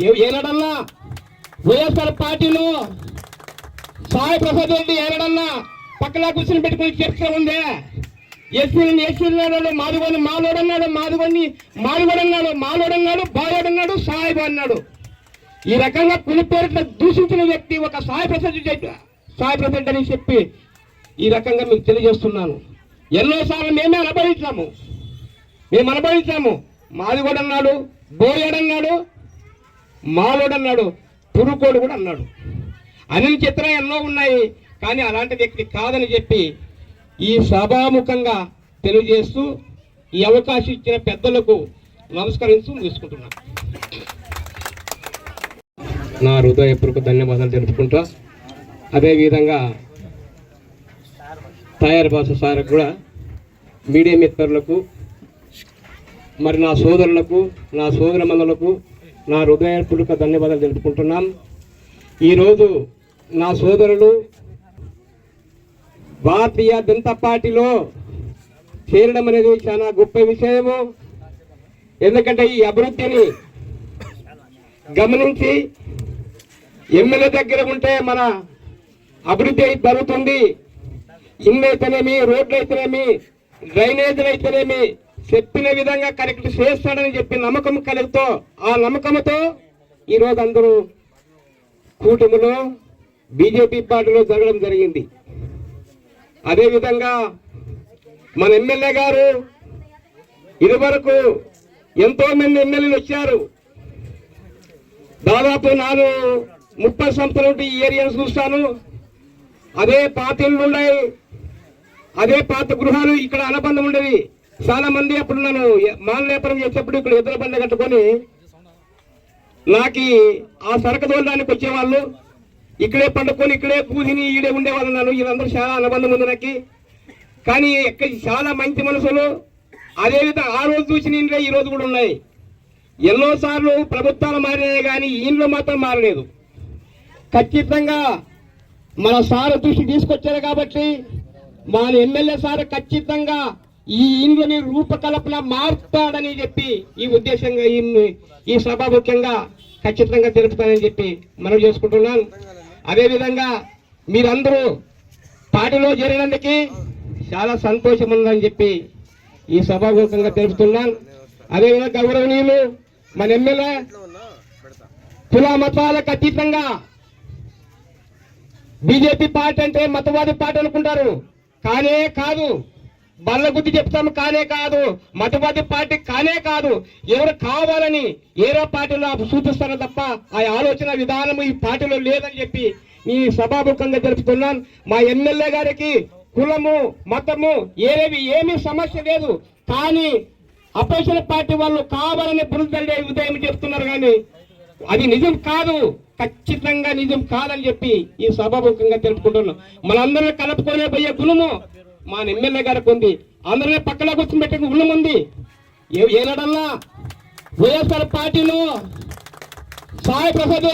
ఏనాడన్నా వైఎస్ఆర్ పార్టీలో సాయి ప్రసాద్ రెడ్డి ఏనాడన్నా పక్కన కూర్చొని పెట్టుకుని చర్చ ఉందే? ఎస్సీని ఎస్సీలు అన్నాడు మాదిగోని మాలోడన్నాడు మాదిగోని మాదిగోడన్నాడు మాలోడన్నాడు బాయోడన్నాడు సాయిబు అన్నాడు. ఈ రకంగా కులి పేరుట దూషించిన వ్యక్తి ఒక సాయి ప్రసాద్ సాయి ప్రసాద్ అని చెప్పి ఈ రకంగా మీకు తెలియజేస్తున్నాను. ఎన్నోసార్లు మేమే అనుభవించాము. మేము అనుభవించాము. మాదిగోడన్నాడు బోయాడన్నాడు మాలోడన్నాడు పురుకోడు కూడా అన్నాడు. అనిల్ చిత్రం ఎన్నో ఉన్నాయి కానీ అలాంటి వ్యక్తి కాదని చెప్పి ఈ సభాముఖంగా తెలియజేస్తూ ఈ అవకాశం ఇచ్చిన పెద్దలకు నమస్కరిస్తూ తీసుకుంటున్నాను నా హృదయపూర్వక ధన్యవాదాలు తెలుపుకుంటా. అదేవిధంగా తయారు భాష సార్ కూడా మీడియా మిత్రులకు మరి నా సోదరులకు నా సోదర మందులకు నా హృదయపూర్వక ధన్యవాదాలు తెలుపుకుంటున్నాం. ఈరోజు నా సోదరులు భారతీయ జనతా పార్టీలో చేరడం అనేది చాలా గొప్ప విషయము. ఎందుకంటే ఈ అభివృద్ధిని గమనించి ఎమ్మెల్యే దగ్గర ఉంటే మన అభివృద్ధి అయితే జరుగుతుంది. ఇల్లు అయితేనేమి రోడ్లు అయితేనేమి డ్రైనేజీలు అయితేనేమి చెప్పిన విధంగా కరెక్ట్ చేస్తాడని చెప్పి నమ్మకం కలుగుతో ఆ నమ్మకంతో ఈరోజు అందరూ కూటమిలో బీజేపీ పార్టీలో జరగడం జరిగింది. అదేవిధంగా మన ఎమ్మెల్యే గారు ఇదివరకు ఎంతో మంది ఎమ్మెల్యేలు వచ్చారు. దాదాపు నాలుగు ముప్పై సంవత్సరాల నుండి ఈ ఏరియాను చూస్తాను. అదే పాత ఉన్నాయి. అదే పాత గృహాలు ఇక్కడ అనుబంధం ఉండేవి. చాలా మంది అప్పుడు నన్ను మాల చేసేప్పుడు ఇక్కడ ఎదురు బండి కట్టుకొని నాకు ఆ సరక దోలడానికి వచ్చేవాళ్ళు. ఇక్కడే పండుకొని ఇక్కడే పూజని ఈడే ఉండేవాళ్ళు నన్ను. వీళ్ళందరూ చాలా అనుబంధం ఉంది నాకు. కానీ ఇక్కడ చాలా మంచి మనసులు అదేవిధంగా ఆ రోజు చూసిన ఇండ్లే ఈ రోజు కూడా ఉన్నాయి. ఎన్నో సార్లు ప్రభుత్వాలు మారినాయి కానీ ఈయనలో మాత్రం మారలేదు. ఖచ్చితంగా మన సార్ దృష్టి తీసుకొచ్చారు కాబట్టి మన ఎమ్మెల్యే సార్ ఖచ్చితంగా ఈ ఇండ్లని రూపకల్పన మారుతాడని చెప్పి ఈ ఉద్దేశంగా ఈ ఈ సభ ముఖ్యంగా ఖచ్చితంగా తెలుపుతానని చెప్పి మనం చేసుకుంటున్నాను అదేవిధంగా మీరందరూ పార్టీలో చేరినందుకు చాలా సంతోషం ఉందని చెప్పి ఈ సభాముఖంగా తెలుపుతున్నాను అదేవిధంగా గౌరవనీయులు మన ఎమ్మెల్యే కుల మతాలకు అతీతంగా బీజేపీ పార్టీ అంటే మతవాది పార్టీ అనుకుంటారు. కానే కాదు బల్ల గుద్ది చెప్తాము కానే కాదు మతవాది పార్టీ కానే కాదు ఎవరు కావాలని ఏరో పార్టీలో సూచిస్తారు తప్ప ఆ ఆలోచన విధానం ఈ పార్టీలో లేదని చెప్పి ఈ సభాముఖంగా తెలుపుతున్నాను మా ఎమ్మెల్యే గారికి కులము మతము ఏరేవి ఏమీ సమస్య లేదు. కానీ అపోజిషన్ పార్టీ వాళ్ళు కావాలని బురదల్లే ఉదయం చెప్తున్నారు కానీ అది నిజం కాదు. ఖచ్చితంగా నిజం కాదని చెప్పి ఈ సభాముఖంగా తెలుపుకుంటున్నాం. మనందరినీ కలుపుకొనే పోయే గుణము మా ఎమ్మెల్యే గారికి ఉంది అందరినీ పక్కన కూర్చొని పెట్టే గుణం ఉంది ఏనాడల్లా వైఎస్ఆర్ పార్టీలో సాయి ప్రసాద్